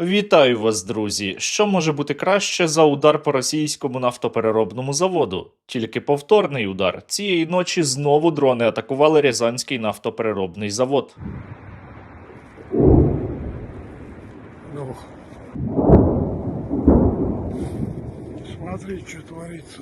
Вітаю вас, друзі! Що може бути краще за удар по російському нафтопереробному заводу? Тільки повторний удар. Цієї ночі знову дрони атакували Рязанський нафтопереробний завод. Ну, смотри, что творится.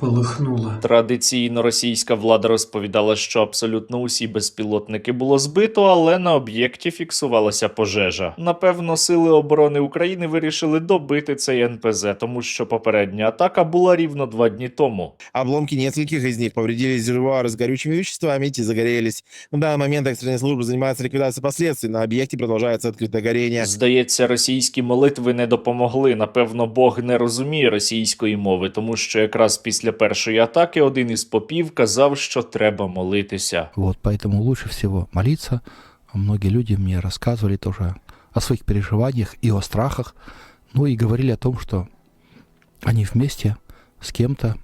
полыхнуло. Традиційно російська влада розповідала, що абсолютно усі безпілотники було збито, але на об'єкті фіксувалася пожежа. Напевно, сили оборони України вирішили добити цей НПЗ, тому що попередня атака була рівно два дні тому. Обломки нескольких из них повредили резервуары с горючими веществами, те загорелись. На данный момент экстренные службы занимаются ликвидацией последствий. На объекте продолжается открытое горение. Здається, російські молитви не допомогли. Напевно, Бог не розуміє російської мови, тому що якраз після першої атаки один із попів казав, що треба молитися. Вот, поэтому лучше всего молиться. Многие люди мне рассказывали тоже о своих переживаниях и о страхах, ну и говорили о том, что они вместе с кем-то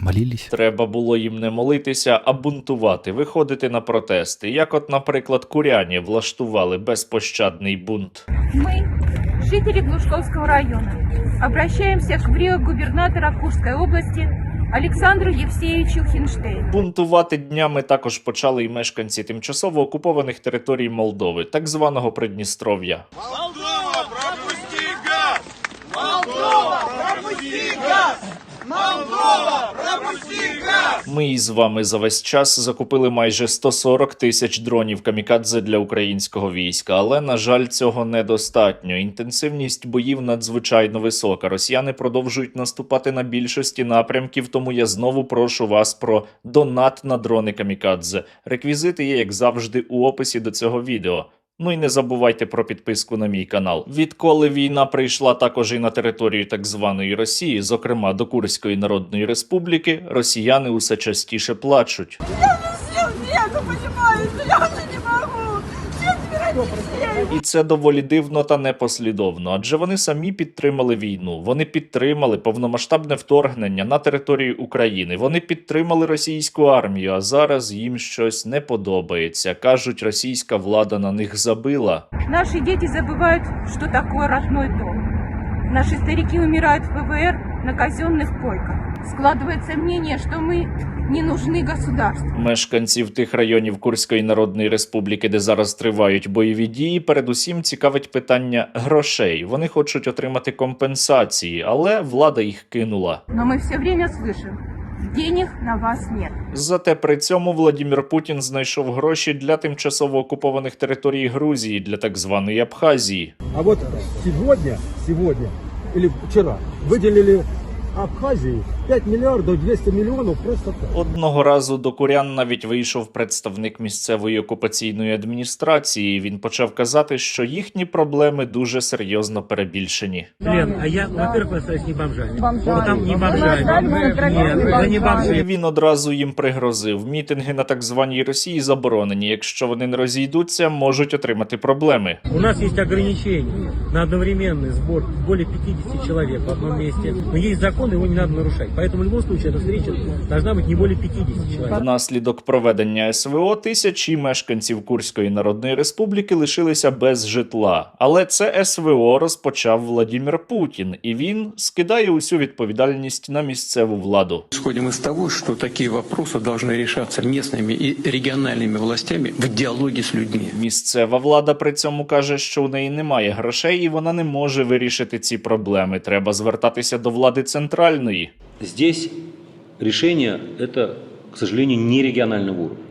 молились. Треба було їм не молитися, а бунтувати, виходити на протести. Як, от, наприклад, куряні влаштували безпощадний бунт. Мы, жители Глушковского района, обращаемся к губернатора Курской области Александру Євсеєвичу Хінштейну. Бунтувати днями також почали й мешканці тимчасово окупованих територій Молдови, так званого Придністров'я. Ми із вами за весь час закупили майже 140 тисяч дронів камікадзе для українського війська, але на жаль, цього недостатньо. Інтенсивність боїв надзвичайно висока. Росіяни продовжують наступати на більшості напрямків. Тому я знову прошу вас про донат на дрони камікадзе. Реквізити є, як завжди, у описі до цього відео. Ну і не забувайте про підписку на мій канал. Відколи війна прийшла також і на територію так званої Росії, зокрема до Курської Народної Республіки, росіяни усе частіше плачуть. І це доволі дивно та непослідовно, адже вони самі підтримали війну. Вони підтримали повномасштабне вторгнення на територію України. Вони підтримали російську армію. А зараз їм щось не подобається. кажуть, російська влада на них забила. Наши дети забывают, что такое родной дом. Наши старики умирают в ВВР на казенных койках Складывается мнение, что мы не нужны государству. Мешканців тих районів Курської Народної Республіки, де зараз тривають бойові дії, передусім цікавить питання грошей. Вони хочуть отримати компенсації, але влада їх кинула. Но мы все время слышим, денег на вас нет. Зате при цьому Владімір Путін знайшов гроші для тимчасово окупованих територій Грузії для так званої Абхазії. А вот сегодня, сегодня или вчера выделили Абхазии 5 миллиардов 200 миллионов просто так. Одного разу до курян навіть вийшов представник місцевої окупаційної адміністрації. Він почав казати, що їхні проблеми дуже серйозно перебільшені. Лен, а я, во-первых, остаюсь не бомжами. Вот там не бомжами. Нет, это не І бомжи. він одразу їм пригрозив. Мітинги на так званій Росії заборонені. Якщо вони не розійдуться, можуть отримати проблеми. У нас есть ограничения на одновременный сбор более 50 человек в одном месте. Но есть закон, его не надо нарушать. Поэтому в любом случае эта встреча должна быть не более 50 человек. Внаслідок проведення СВО тисячі мешканців Курської Народної Республіки лишилися без житла. Але це СВО розпочав Владімір Путін, і він скидає усю відповідальність на місцеву владу. Исходим из того, что такие вопросы должны решаться местными и региональными властями в диалоге с людьми. Місцева влада при цьому каже, що у неї немає грошей, і вона не може вирішити ці проблеми. Треба звертатися до влади центральної. Здесь решение это, к сожалению, не регионального уровня.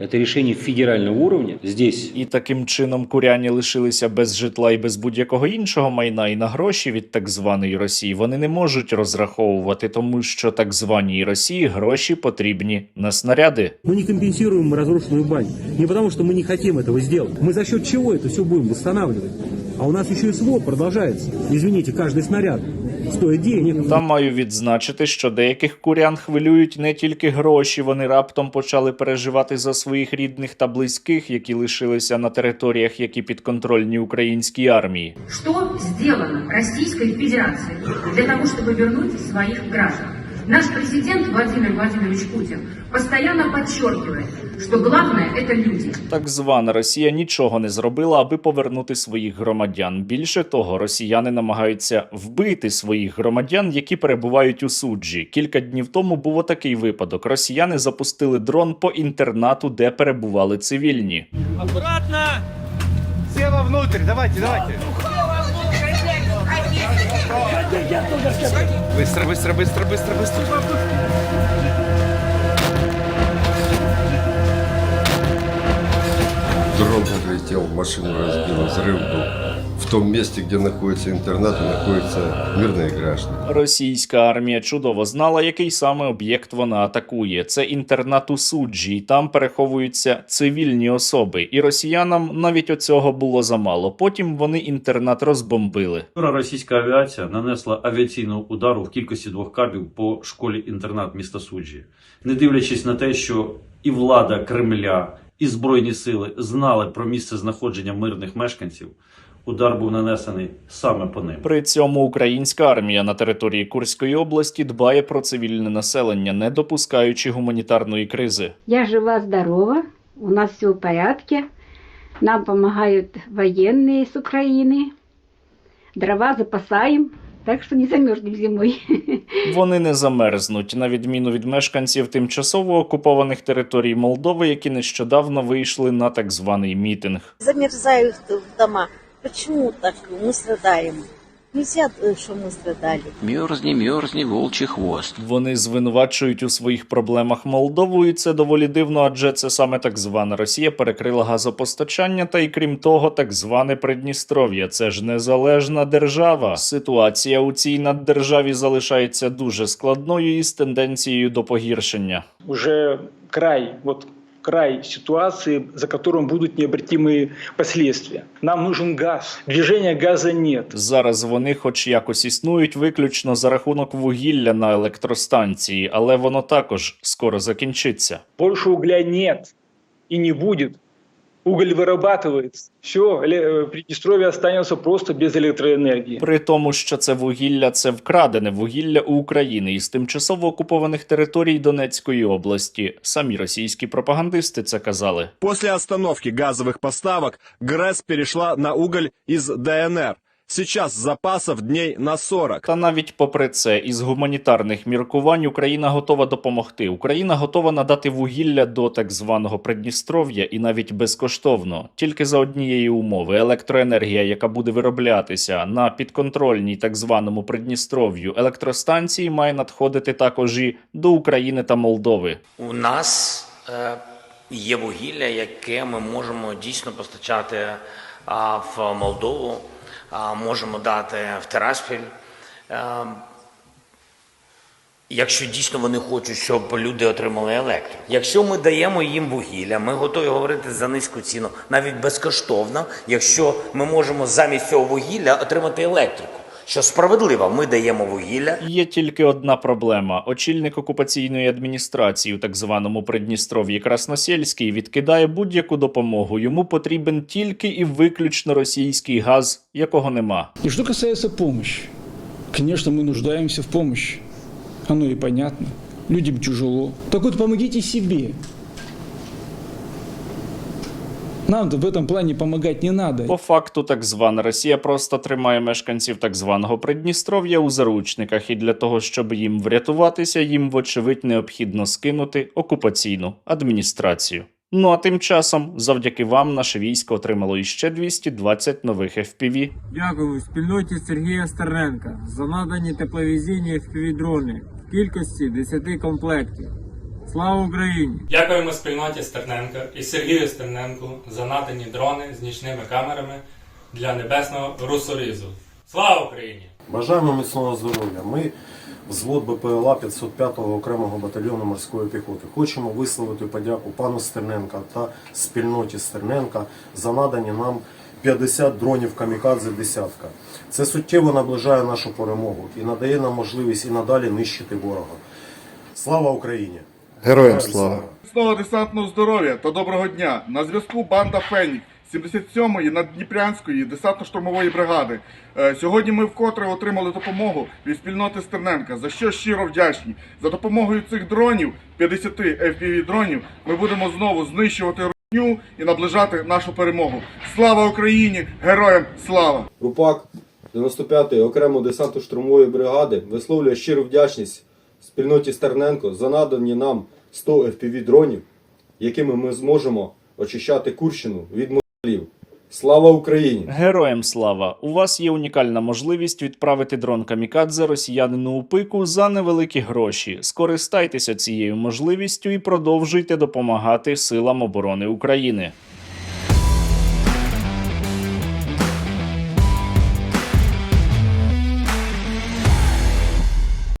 Это решение федерального уровня. Здесь І таким чином куряні лишилися без житла і без будь-якого іншого майна, і на гроші від так званої Росії вони не можуть розраховувати, тому що так званій Росії гроші потрібні на снаряди. Мы не компенсируем разрушенную баню. Не потому, что мы не хотим этого сделать. Мы за счет чего это все будем восстанавливать? А у нас еще и СВО продолжается. Извините, каждый снаряд стоит денег. Та маю відзначити, що деяких курян хвилюють не тільки гроші. Вони раптом почали переживати за своїх рідних та близьких, які лишилися на територіях, які підконтрольні українській армії. Що зроблено Російською Федерацією для того, щоб повернути своїх граждан? Наш президент Владимир Владимирович Путин постоянно подчеркивает, что главное – это люди. Так звана Росія нічого не зробила, аби повернути своїх громадян. Більше того, росіяни намагаються вбити своїх громадян, які перебувають у суджі. Кілька днів тому був отакий випадок. Росіяни запустили дрон по інтернату, де перебували цивільні. Аккуратно! Все вовнутрь, давайте, давайте. Быстро, быстро, быстро, быстро, быстро. Дрон подлетел, машину разбил, взрыв был. В том месте, где находится интернат, находятся мирные граждане. Російська армія чудово знала, який саме об'єкт вона атакує. Це інтернат у суджі, і там переховуються цивільні особи. І росіянам навіть оцього було замало. Потім вони інтернат розбомбили. Вчора російська авіація нанесла авіаційного удару в кількості двох кабів по школі-інтернат міста Суджі, не дивлячись на те, що і влада Кремля, і збройні сили знали про місце знаходження мирних мешканців. Удар був нанесений саме по ним. При цьому українська армія на території Курської області дбає про цивільне населення, не допускаючи гуманітарної кризи. Я жива-здорова, у нас все в порядке. Нам помогают военные с Украины. Дрова запасаем, так что не замерзнем зимой. Вони не замерзнуть, на відміну від мешканців тимчасово окупованих територій Молдови, які нещодавно вийшли на так званий мітинг. Замерзают в дома. Почему так мы страдаем? Нельзя, что мы страдали. Мерзни, мерзни, волчий хвост. Вони звинувачують у своїх проблемах Молдову, і це доволі дивно, адже це саме так звана Росія перекрила газопостачання, та й крім того, так зване Придністров'я. Це ж незалежна держава. Ситуація у цій наддержаві залишається дуже складною і з тенденцією до погіршення. Уже край, вот край ситуации, за которым будут необратимые последствия. Нам нужен газ. Движения газа нет. Зараз вони, хоч якось існують, виключно за рахунок вугілля на електростанції, але воно також скоро закінчиться. Больше угля нет и не будет Уголь вырабатывается. Все, Приднестровье останется просто без электроэнергии. При тому, що це вугілля це вкрадене вугілля у України із тимчасово окупованих територій Донецької області. Самі російські пропагандисти це казали. После остановки газовых поставок ГРЭС перешла на уголь из ДНР. Сейчас запасов дней на 40. Та навіть попри це, із гуманітарних міркувань Україна готова допомогти. Україна готова надати вугілля до так званого Придністров'я і навіть безкоштовно, тільки за однієї умови: електроенергія, яка буде вироблятися на підконтрольній так званому Придністров'ю електростанції, має надходити також і до України та Молдови. У нас е, є вугілля, яке ми можемо дійсно постачати а, в Молдову, можемо дати в Тераспіль. Е, Якщо дійсно вони хочуть, щоб люди отримали електрику. Якщо ми даємо їм вугілля, ми готові говорити за низьку ціну, навіть безкоштовно, якщо ми можемо замість цього вугілля отримати електрику. Що справедливо, ми даємо вугілля, Є тільки одна проблема: очільник окупаційної адміністрації у так званому Придністров'ї Красносельський відкидає будь-яку допомогу. Йому потрібен тільки і виключно російський газ, якого нема. И что касается помощи. Конечно, мы нуждаемся в помощи. Оно и понятно. Людям тяжело. Так вот, помогите себе. Нам-то в этом плане помогать не надо. По факту, так звана Росія просто тримає мешканців так званого Придністров'я у заручниках, і для того, щоб їм врятуватися, їм вочевидь необхідно скинути окупаційну адміністрацію. Ну а тим часом, завдяки вам, наше військо отримало іще 220 нових FPV. Дякую спільноті Сергія Стерненка за надані тепловізійні FPV-дрони в кількості 10 комплектів. Слава Україні! Дякуємо спільноті Стерненка і Сергію Стерненку за надані дрони з нічними камерами для небесного русорізу. Слава Україні! Бажаємо міцного здоров'я. Ми взвод БПЛА 505-го окремого батальйону морської піхоти. Хочемо висловити подяку пану Стерненка та спільноті Стерненка за надані нам 50 дронів камікадзе десятка. Це суттєво наближає нашу перемогу і надає нам можливість і надалі нищити ворога. Слава Україні! Героям слава! Знову десантного здоров'я та доброго дня. На зв'язку банда Фенік. 77-ї наддніпрянської десантно-штурмової бригади. Е, Сьогодні ми вкотре отримали допомогу від спільноти Стерненка, за що щиро вдячні. За допомогою цих дронів, 50 FPV дронів, ми будемо знову знищувати русню і наближати нашу перемогу. Слава Україні! Героям слава! РУПАК 95-ї окремо десанту штурмової бригади висловлює щиру вдячність спільноті Стерненко за надані нам 100 FPV дронів, якими ми зможемо очищати Курщину від москалів. Слава Україні! Героям слава! У вас є унікальна можливість відправити дрон камікадзе росіянину у пику за невеликі гроші. Скористайтеся цією можливістю і продовжуйте допомагати силам оборони України.